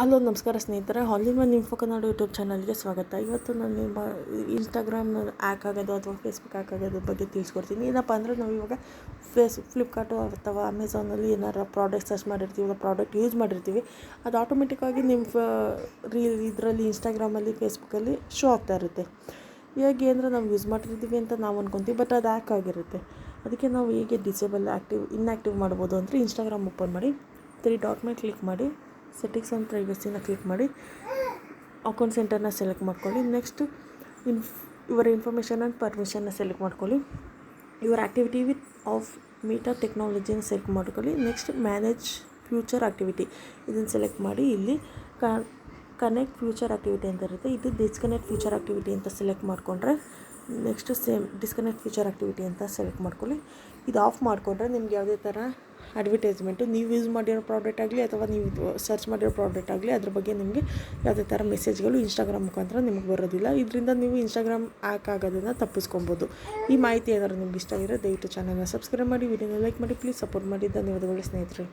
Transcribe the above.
Hello, ನಮಸ್ಕಾರ ಸ್ನೇಹಿತರೆ. Hollywood info Kannada YouTube ಚಾನಲ್ಗೆ ಸ್ವಾಗತ. ಇವತ್ತು ನಾನು ನಿಮ್ಮ ಇನ್ಸ್ಟಾಗ್ರಾಮ್ ಆ್ಯಕ್ ಆಗೋದು ಅಥವಾ ಫೇಸ್ಬುಕ್ ಆ್ಯಕ್ ಆಗೋದ್ರ ಬಗ್ಗೆ ತಿಳಿಸ್ಕೊಡ್ತೀನಿ. ಏನಪ್ಪ ಅಂದರೆ ನಾವು ಇವಾಗ ಫೇಸ್ ಫ್ಲಿಪ್ಕಾರ್ಟು ಅಥವಾ ಅಮೆಝಾನಲ್ಲಿ ಏನಾರು ಪ್ರಾಡಕ್ಟ್ ಸರ್ಚ್ ಮಾಡಿರ್ತೀವಿ ಪ್ರಾಡಕ್ಟ್ ಯೂಸ್ ಮಾಡಿರ್ತೀವಿ. ಅದು ಆಟೋಮೆಟಿಕ್ಕಾಗಿ ನಿಮ್ಮ ರೀ ಇದರಲ್ಲಿ ಇನ್ಸ್ಟಾಗ್ರಾಮಲ್ಲಿ ಫೇಸ್ಬುಕ್ಕಲ್ಲಿ ಶೋ ಆಗ್ತಾ ಇರುತ್ತೆ. ಹೇಗೆ ಅಂದರೆ ನಾವು ಯೂಸ್ ಮಾಡಿರ್ತೀವಿ ಅಂತ ನಾವು ಅಂದ್ಕೊತೀವಿ ಬಟ್ ಅದು ಆ್ಯಕ್ ಆಗಿರುತ್ತೆ. ಅದಕ್ಕೆ ನಾವು ಹೇಗೆ ಡಿಸೇಬಲ್ ಆ್ಯಕ್ಟಿವ್ ಇನ್ಆ್ಯಕ್ಟಿವ್ ಮಾಡ್ಬೋದು ಅಂದರೆ ಇನ್ಸ್ಟಾಗ್ರಾಮ್ ಓಪನ್ ಮಾಡಿ ತ್ರೀ ಡಾಟ್ ಮೇಲೆ ಕ್ಲಿಕ್ ಮಾಡಿ ಸೆಟ್ಟಿಂಗ್ಸ್ ಆ್ಯಂಡ್ ಪ್ರೈವಸಿನ ಕ್ಲಿಕ್ ಮಾಡಿ ಅಕೌಂಟ್ ಸೆಂಟರ್ನ ಸೆಲೆಕ್ಟ್ ಮಾಡ್ಕೊಳ್ಳಿ. ನೆಕ್ಸ್ಟ್ ಇನ್ಫ್ ಇವರ ಇನ್ಫಾರ್ಮೇಷನ್ ಆ್ಯಂಡ್ ಪರ್ಮಿಷನ್ನ ಸೆಲೆಕ್ಟ್ ಮಾಡ್ಕೊಳ್ಳಿ. Your activity with off Meta ಟೆಕ್ನಾಲಜಿನ select ಮಾಡ್ಕೊಳ್ಳಿ. ನೆಕ್ಸ್ಟ್ ಮ್ಯಾನೇಜ್ ಫ್ಯೂಚರ್ ಆ್ಯಕ್ಟಿವಿಟಿ ಇದನ್ನು ಸೆಲೆಕ್ಟ್ ಮಾಡಿ, ಇಲ್ಲಿ ಕನೆಕ್ಟ್ ಫ್ಯೂಚರ್ ಆ್ಯಕ್ಟಿವಿಟಿ ಅಂತ ಇರುತ್ತೆ. ಇದು ಡಿಸ್ಕನೆಕ್ಟ್ ಫ್ಯೂಚರ್ ಆ್ಯಕ್ಟಿವಿಟಿ ಅಂತ ಸೆಲೆಕ್ಟ್ ಮಾಡಿಕೊಂಡ್ರೆ next same disconnect future activity ಅಂತ ಸೆಲೆಕ್ಟ್ ಮಾಡ್ಕೊಳ್ಳಿ. ಇದು ಆಫ್ ಮಾಡಿಕೊಂಡ್ರೆ ನಿಮ್ಗೆ ಯಾವುದೇ ಥರ ಅಡ್ವರ್ಟೈಸ್ಮೆಂಟು ನೀವು ಯೂಸ್ ಮಾಡಿರೋ ಪ್ರಾಡಕ್ಟ್ ಆಗಲಿ ಅಥವಾ ನೀವು ಸರ್ಚ್ ಮಾಡಿರೋ ಪ್ರಾಡಕ್ಟ್ ಆಗಲಿ ಅದ್ರ ಬಗ್ಗೆ ನಿಮಗೆ ಯಾವುದೇ ಥರ ಮೆಸೇಜ್ಗಳು ಇನ್ಸ್ಟಾಗ್ರಾಮ್ ಮುಖಾಂತರ ನಿಮಗೆ ಬರೋದಿಲ್ಲ. ಇದರಿಂದ ನೀವು ಇನ್ಸ್ಟಾಗ್ರಾಮ್ ಆ್ಯಕ್ ಆಗೋದನ್ನು ತಪ್ಪಿಸ್ಕೊಬೋದು. ಈ ಮಾಹಿತಿ ಏನಾದರೂ ನಿಮ್ಗೆ ಇಷ್ಟ ಆಗಿರೋ ದಯವಿಟ್ಟು ಚಾನಲ್ನ ಸಬ್ಸ್ಕ್ರೈಬ್ ಮಾಡಿ ವಿಡಿಯೋನ ಲೈಕ್ ಮಾಡಿ ಪ್ಲೀಸ್ ಸಪೋರ್ಟ್ ಮಾಡಿ. ಧನ್ಯವಾದಗಳು ಸ್ನೇಹಿತರೆ.